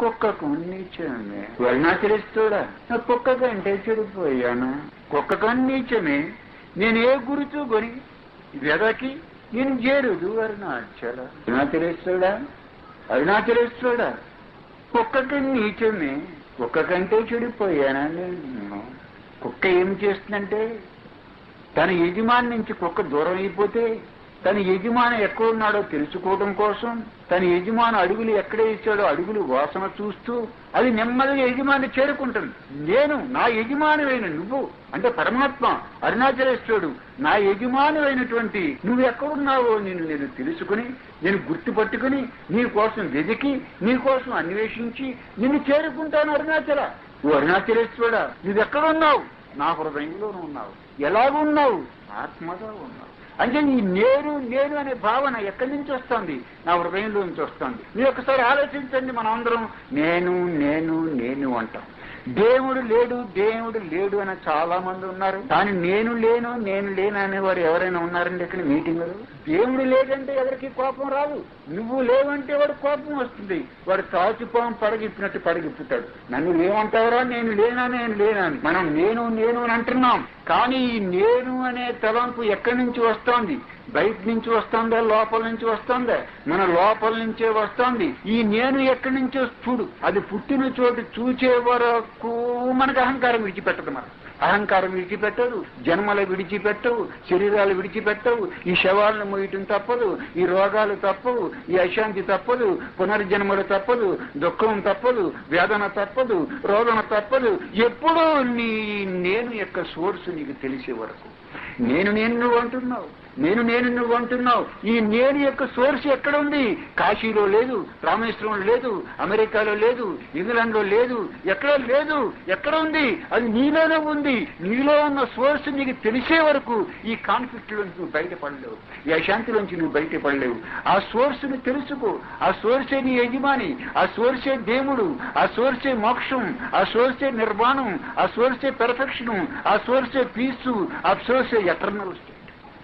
కుక్కకు నీచమే. వర్ణాచరిస్తుడా? నా కుక్క కంటే చెడిపోయాను. కుక్క కన్నా నీచమే. నేను ఏ గురుతూ కొని వెదకి నేను చేరుదు అరుణాచల. అరుణాచలేశ్వరుడా అరుణాచలేశ్వరుడా కుక్కకి నీచమే. కుక్క కంటే చెడిపోయానా నేను? కుక్క ఏం చేస్తుందంటే తన యజమాని నుంచి కుక్క దూరం అయిపోతే తన యజమాని ఎక్కడున్నాడో తెలుసుకోవడం కోసం తన యజమాని అడుగులు ఎక్కడ ఇచ్చాడో అడుగులు వాసన చూస్తూ అది నెమ్మదిగా యజమాని చేరుకుంటుంది. నేను నా యజమానివైన నువ్వు అంటే పరమాత్మ అరుణాచలేశ్వరుడు నా యజమానివైనటువంటి నువ్వు ఎక్కడున్నావో నేను నేను తెలుసుకుని నేను గుర్తుపట్టుకుని నీ కోసం వెతికి నీ కోసం అన్వేషించి నిన్ను చేరుకుంటాను అరుణాచల. నువ్వు అరుణాచలేశ్వరుడా నువ్వు ఎక్కడున్నావు నా హృదయంలోనూ ఉన్నావు. ఎలాగున్నావు? ఆత్మగా ఉన్నావు. అంటే ఈ నేను నేను అనే భావన ఎక్కడి నుంచి వస్తుంది? నా హృదయంలో నుంచి వస్తుంది. మీరు ఒకసారి ఆలోచించండి మనం అందరం నేను నేను నేను అంటాం. దేవుడు లేడు దేవుడు లేడు అని చాలా మంది ఉన్నారు. కానీ నేను లేను నేను లేను అనేవారు ఎవరైనా ఉన్నారండి ఇక్కడ మీటింగ్ దేవుడు లేదంటే ఎవరికి కోపం రాదు. నువ్వు లేవంటే వాడు కోపం వస్తుంది. వాడు తాచుపోం పడగిప్పినట్టు పడగిప్పుతాడు. నన్ను లేవంటావరా? నేను లేనా? నేను లేనా మనం నేను నేను అని అంటున్నాం. కానీ ఈ నేను అనే తలంపు ఎక్కడి నుంచి వస్తోంది? బయట నుంచి వస్తుందా? లోపల నుంచి వస్తుందా? మన లోపల నుంచే వస్తోంది. ఈ నేను ఎక్కడి నుంచో చూడు. అది పుట్టిన చోటు చూచే వరకు మనకు అహంకారం విడిచిపెట్టదు మనం అహంకారం విడిచిపెట్టదు జన్మలు విడిచిపెట్టవు శరీరాలు విడిచిపెట్టవు ఈ శవాలను మోయటం తప్పదు ఈ రోగాలు తప్పవు ఈ అశాంతి తప్పదు పునర్జన్మలు తప్పదు దుఃఖం తప్పదు వేదన తప్పదు రోదన తప్పదు. ఎప్పుడూ నీ నేను యొక్క సోర్సు నీకు తెలిసే వరకు. నేను నేను నువ్వు అంటున్నావు. నేను నేను నువ్వు అంటున్నావు. ఈ నేను యొక్క సోర్స్ ఎక్కడ ఉంది కాశీలో లేదు రామేశ్వరంలో లేదు అమెరికాలో లేదు ఇంగ్లాండ్లో లేదు ఎక్కడ లేదు ఎక్కడ ఉంది అది నీలోనే ఉంది. నీలో ఉన్న సోర్స్ నీకు తెలిసే వరకు ఈ కాన్ఫ్లిక్ట్ నుంచి నువ్వు బయటపడలేవు. ఈ అశాంతిలోంచి నువ్వు బయటపడలేవు. ఆ సోర్స్ని తెలుసుకో. ఆ సోర్సే నీ యజమాని ఆ సోర్సే దేవుడు ఆ సోర్సే మోక్షం ఆ సోర్సే నిర్వాణం ఆ సోర్సే పెర్ఫెక్షన్ ఆ సోర్సే పీసు ఆ సోర్సే ఎటర్నల్ స్టేట్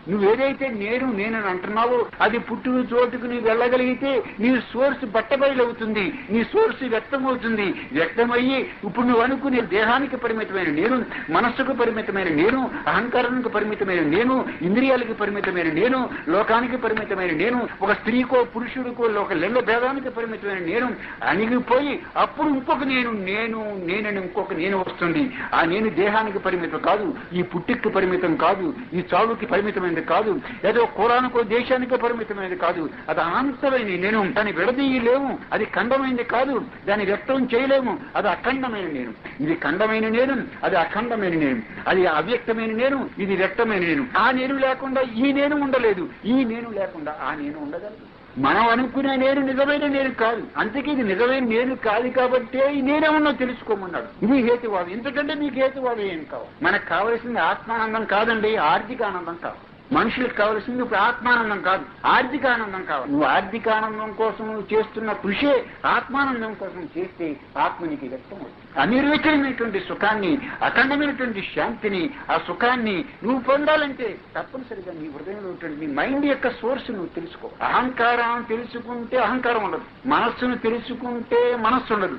నువ్వేదైతే నేను నేనని అంటున్నావో అది పుట్టిన చోటుకు నువ్వు వెళ్ళగలిగితే నీ సోర్స్ బట్టబయలవుతుంది నీ సోర్స్ వ్యక్తమవుతుంది. వ్యక్తమయ్యి ఇప్పుడు నువ్వు అనుకునే దేహానికి పరిమితమైన నేను మనస్సుకు పరిమితమైన నేను అహంకారానికి పరిమితమైన నేను ఇంద్రియాలకు పరిమితమైన నేను లోకానికి పరిమితమైన నేను ఒక స్త్రీకో పురుషుడికో ఒక లింగ భేదానికి పరిమితమైన నేను అణిగిపోయి అప్పుడు ఇంకొక నేను నేను నేనని ఇంకొక నేను వస్తుంది. ఆ నేను దేహానికి పరిమితం కాదు ఈ పుట్టికి పరిమితం కాదు ఈ చావుకి పరిమితమైన పరిమితమైనది కాదు. ఏదో కులానికో దేశానికో పరిమితమైనది కాదు. అది అనంతమైనది నేను దాన్ని విడదీయలేము. అది ఖండమైనది కాదు. దాన్ని వ్యక్తం చేయలేము. అది అఖండమైన నేను. ఇది ఖండమైన నేను. అది అఖండమైన నేను. అది అవ్యక్తమైన నేను. ఇది వ్యక్తమైన నేను. ఆ నేను లేకుండా ఈ నేను ఉండలేదు. ఈ నేను లేకుండా ఆ నేను ఉండగలదు మనం అనుకునే నేను నిజమైన నేను కాదు. అందుకే ఇది నిజమైన నేను కాదు కాబట్టి ఈ నేనే ఉన్నా తెలుసుకోమన్నాడు. ఇది హేతువాదం. ఎందుకంటే మీకు హేతువాదం ఏం కావాలి? మనకు కావలసింది ఆత్మానందం కాదండి ఆర్థిక ఆనందం కావాలి. మనుషులకు కావలసింది ఇప్పుడు ఆత్మానందం కాదు ఆర్థిక ఆనందం కావాలి. నువ్వు ఆర్థిక ఆనందం కోసం నువ్వు చేస్తున్న కృషే ఆత్మానందం కోసం చేస్తే ఆత్మ నీకు వ్యక్తం అవుతుంది. అనిర్వచనమైనటువంటి సుఖాన్ని అఖండమైనటువంటి శాంతిని ఆ సుఖాన్ని నువ్వు పొందాలంటే తప్పనిసరిగా నీ హృదయంలో నీ మైండ్ యొక్క సోర్స్ నువ్వు తెలుసుకో. అహంకారం తెలుసుకుంటే అహంకారం ఉండదు. మనస్సును తెలుసుకుంటే మనస్సు ఉండదు.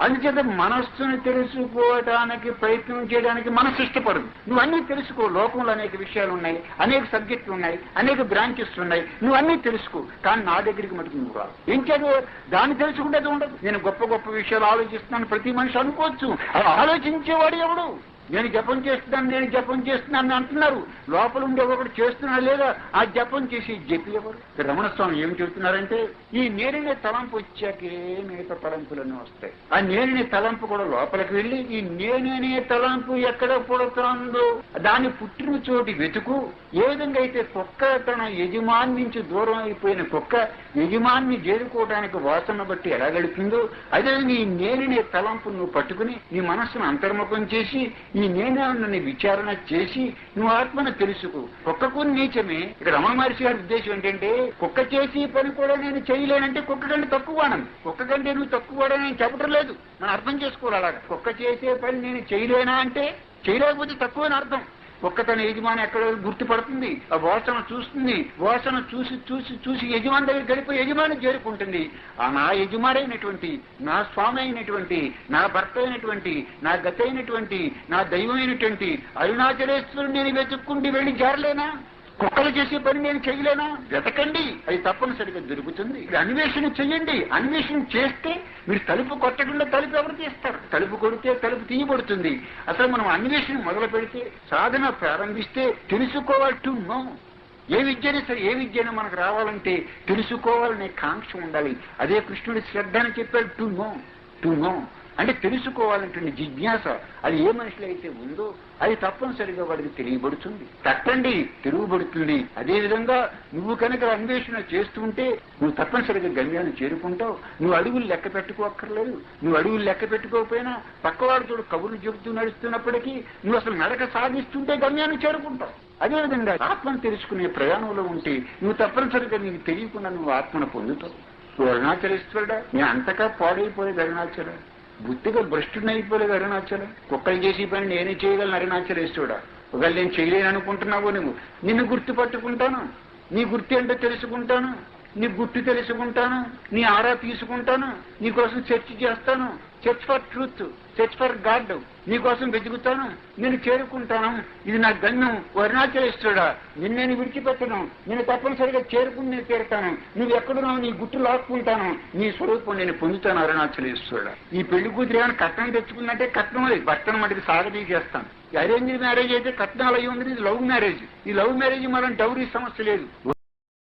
అందుచేత మనస్సును తెలుసుకోవటానికి ప్రయత్నం చేయడానికి మనస్సు ఇష్టపడదు నువ్వు అన్ని తెలుసుకో. లోకంలో అనేక విషయాలు ఉన్నాయి అనేక సబ్జెక్టులు ఉన్నాయి అనేక బ్రాంచెస్ ఉన్నాయి. నువ్వు అన్ని తెలుసుకో. కానీ నా దగ్గరికి మటుకు నువ్వు రావు ఏం చదువు దాన్ని తెలుసుకుంటే ఉండదు. నేను గొప్ప గొప్ప విషయాలు ఆలోచిస్తున్నాను. ప్రతి మనిషి అనుకోవచ్చు. అలా ఆలోచించేవాడు ఎవడు? నేను జపం చేస్తున్నాను నేను జపం చేస్తున్నాను అంటున్నారు. లోపల ఉండే ఒకటి చేస్తున్నా లేదా? ఆ జపం చేసి జపి ఎవరు? రమణ స్వామి ఏం చెబుతున్నారంటే ఈ నేరునే తలంపు వచ్చాకే మిగతా తలంపులన్నీ వస్తాయి. ఆ నేరునే తలంపు కూడా లోపలికి వెళ్ళి ఈ నేననే తలంపు ఎక్కడ పుడుతుందో దాని పుట్టిన చోటి వెతుకు ఏ విధంగా అయితే కుక్క తన యజమాని నుంచి దూరం అయిపోయిన కుక్క యజమాన్ని చేరుకోవడానికి వాసన బట్టి ఎలా గడిపిందో అదేవిధంగా ఈ నేనినే తలంపు నువ్వు పట్టుకుని నీ మనస్సును అంతర్ముఖం చేసి ఈ నేనే విచారణ చేసి నువ్వు ఆత్మను తెలుసుకో. కుక్కకు నీచమే. ఇక్కడ రమణ మహర్షి గారి ఉద్దేశం ఏంటంటే కుక్క చేసి పని కూడా నేను చేయలేనంటే కుక్క కంటే తక్కువ వాడను కుక్క కంటే నువ్వు తక్కువ వాడని నేను చెప్పడం లేదు. మనం అర్థం చేసుకోవాలి అలాగా. కుక్క చేసే పని నేను చేయలేనా అంటే చేయలేకపోతే తక్కువ అని అర్థం. ఒక్కతన యజమాని ఎక్కడ గుర్తుపడుతుంది? ఆ వాసన చూస్తుంది. వాసన చూసి చూసి చూసి యజమాని దగ్గర గడిపి యజమాని చేరుకుంటుంది. ఆ నా యజమానైనటువంటి నా స్వామి అయినటువంటి నా భర్త అయినటువంటి నా గత అయినటువంటి నా దైవమైనటువంటి అరుణాచలేశ్వరుడు నేను వెతుక్కుంటూ వెళ్ళి జారలేనా? కుక్కలు చేసే పని నేను చేయలేనా? వెతకండి. అది తప్పనిసరిగా దొరుకుతుంది ఇది అన్వేషణ చెయ్యండి. అన్వేషణ చేస్తే మీరు తలుపు కొట్టకుండా తలుపు ఎవరు తీస్తారు? తలుపు కొడితే తలుపు తీయబడుతుంది. అసలు మనం అన్వేషణ మొదలు పెడితే సాధన ప్రారంభిస్తే తెలుసుకోవాలి టు నో. ఏ విద్యనే సరే ఏ విద్యనే మనకు రావాలంటే తెలుసుకోవాలనే కాంక్ష ఉండాలి. అదే కృష్ణుడి శ్రద్ధ అని చెప్పాడు టు నో. To know. అంటే తెలుసుకోవాలంటే జిజ్ఞాస. అది ఏ మనిషిలో అయితే ఉందో అది తప్పనిసరిగా వాడికి తెలియబడుతుంది. తట్టండి తిరుగుబడుతుంది. అదేవిధంగా నువ్వు కనుక అన్వేషణ చేస్తుంటే నువ్వు తప్పనిసరిగా గమ్యాన్ని చేరుకుంటావు. నువ్వు అడుగులు లెక్క పెట్టుకోక్కర్లేదు. నువ్వు అడుగులు లెక్క పెట్టుకోకపోయినా పక్కవాడితో కబుర్లు చెబుతూ నడుస్తున్నప్పటికీ నువ్వు అసలు నడక సాధిస్తుంటే గమ్యాన్ని చేరుకుంటావు. అదేవిధంగా ఆత్మను తెలుసుకునే ప్రయాణంలో ఉంటే నువ్వు తప్పనిసరిగా నీకు తెలియకుండా నువ్వు ఆత్మను పొందుతావు. నువ్వు అరుణాచలేశ్వరుడా నేను అంతగా పాడైపోయేది అరుణాచల. బుద్ధిగా భ్రష్టుడిని అయిపోలేదు అరుణాచల. కుక్కలు చేసి పని నేనే చేయగలను అరుణాచలేశ్వరుడా ఒకవేళ నేను చేయలేను అనుకుంటున్నావు నువ్వు. నిన్ను గుర్తుపట్టుకుంటాను నీ గుర్తు ఏంటో తెలుసుకుంటాను. నీ గుర్తు తెలుసుకుంటాను. నీ ఆరా తీసుకుంటాను. నీ కోసం చర్చ చేస్తాను. Search for truth search for God నీకోసం వెతుకుతాను. నేను చేరుకుంటాను. ఇది నా గమ్యం అరుణాచలేశ్వరుడా నిన్ను నేను విడిచిపెట్టను. నేను తప్పనిసరిగా చేరుకుని నేను చేరుతాను. నువ్వు ఎక్కడున్నావు నీ గుట్టు లాక్కుంటాను. నీ స్వరూపం నేను పొందుతాను అరుణాచలేశ్వరుడా. ఈ పెళ్ళి కూతురు ఏమైనా కట్నం తెచ్చుకుందంటే కట్నం లేదు భర్తను మటుకు సాగదీసేస్తాను. అరేంజ్ మ్యారేజ్ అయితే కట్నం అలా ఉంది. ఇది లవ్ మ్యారేజ్. ఈ లవ్ మ్యారేజ్ మనం డౌరీ సమస్య లేదు.